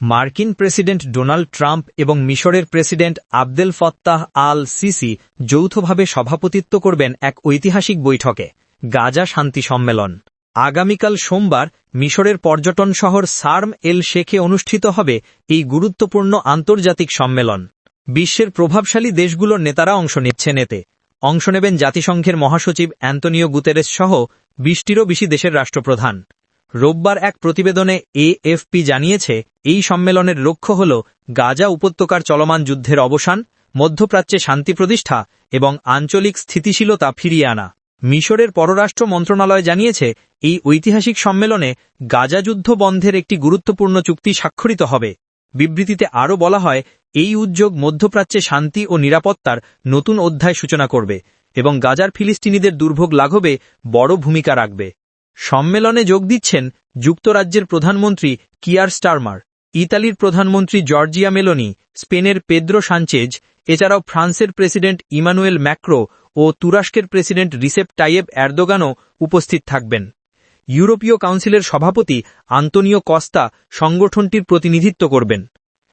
মার্কিন president Donald Trump এবং মিশরের president Abdel Fattah al Sisi যৌথভাবে সভাপতিত্ব করবেন এক ঐতিহাসিক বৈঠকে। গাজা শান্তি সম্মেলন। আগামীকাল সোমবার মিশরের পর্যটন শহর সার্ম এল শেখে অনুষ্ঠিত হবে এই গুরুত্বপূর্ণ আন্তর্জাতিক সম্মেলন। বিশ্বের প্রভাবশালী দেশগুলোর নেতারা অংশ নিচ্ছেন এতে। অংশ নেবেন জাতিসংঘের মহাসচিব অ্যান্তনিও গুতেরেস সহ বিশটিরও বেশি দেশের রাষ্ট্রপ্রধান। রোববার এক প্রতিবেদনে এএফপি জানিয়েছে, এই সম্মেলনের লক্ষ্য হল গাজা উপত্যকার চলমান যুদ্ধের অবসান, মধ্যপ্রাচ্যে শান্তি প্রতিষ্ঠা এবং আঞ্চলিক স্থিতিশীলতা ফিরিয়ে আনা। মিশরের পররাষ্ট্র মন্ত্রণালয় জানিয়েছে, এই ঐতিহাসিক সম্মেলনে গাজা যুদ্ধ বন্ধের একটি গুরুত্বপূর্ণ চুক্তি স্বাক্ষরিত হবে। বিবৃতিতে আরও বলা হয়, এই উদ্যোগ মধ্যপ্রাচ্যে শান্তি ও নিরাপত্তার নতুন অধ্যায় সূচনা করবে এবং গাজার ফিলিস্তিনিদের দুর্ভোগ লাঘবে বড় ভূমিকা রাখবে। সম্মেলনে যোগ দিচ্ছেন যুক্তরাজ্যের প্রধানমন্ত্রী কিয়ার স্টারমার, ইতালির প্রধানমন্ত্রী জর্জিয়া মেলোনি, স্পেনের পেদ্রো সানচেজ, এছাড়াও ফ্রান্সের প্রেসিডেন্ট ইমানুয়েল ম্যাক্রো ও তুরস্কের প্রেসিডেন্ট রিসেপ টাইয়েব এরদোগানও উপস্থিত থাকবেন। ইউরোপীয় কাউন্সিলের সভাপতি আন্তনিও কস্তা সংগঠনটির প্রতিনিধিত্ব করবেন।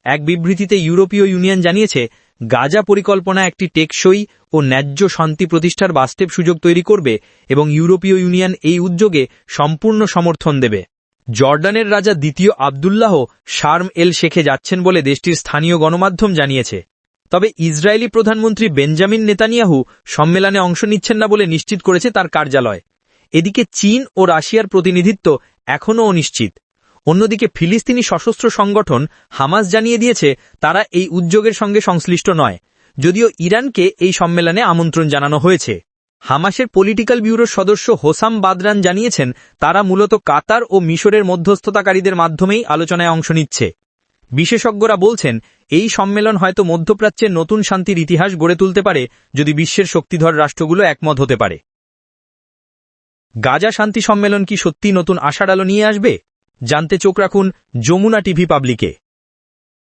এক বিবৃতিতে ইউরোপীয় ইউনিয়ন জানিয়েছে গাজা পরিকল্পনা একটি টেকসই ও ন্যায্য শান্তি প্রতিষ্ঠার বাস্তব সুযোগ তৈরি করবে এবং ইউরোপীয় ইউনিয়ন এই উদ্যোগে সম্পূর্ণ সমর্থন দেবে। জর্ডানের রাজা দ্বিতীয় আবদুল্লাহ শার্ম এল শেখে যাচ্ছেন বলে দেশটির স্থানীয় গণমাধ্যম জানিয়েছে। তবে ইসরায়েলি প্রধানমন্ত্রী বেঞ্জামিন নেতানিয়াহু সম্মেলনে অংশ নিচ্ছেন না বলে নিশ্চিত করেছে তার কার্যালয়। এদিকে চীন ও রাশিয়ার প্রতিনিধিত্ব এখনও অনিশ্চিত। অন্যদিকে ফিলিস্তিনি সশস্ত্র সংগঠন হামাস জানিয়ে দিয়েছে, তারা এই উদ্যোগের সঙ্গে সংশ্লিষ্ট নয়। যদিও ইরানকে এই সম্মেলনে আমন্ত্রণ জানানো হয়েছে। হামাসের পলিটিক্যাল ব্যুরোর সদস্য হোসাম বাদরান জানিয়েছেন, তারা মূলত কাতার ও মিশরের মধ্যস্থতাকারীদের মাধ্যমেই আলোচনায় অংশ নিচ্ছে। বিশেষজ্ঞরা বলছেন, এই সম্মেলন হয়তো মধ্যপ্রাচ্যের নতুন শান্তির ইতিহাস গড়ে তুলতে পারে, যদি বিশ্বের শক্তিধর রাষ্ট্রগুলো একমত হতে পারে। গাজা শান্তি সম্মেলন কি সত্যি নতুন আশার আলো নিয়ে আসবে? জানতে চোখ রাখুন যমুনা টিভি পাবলিকে।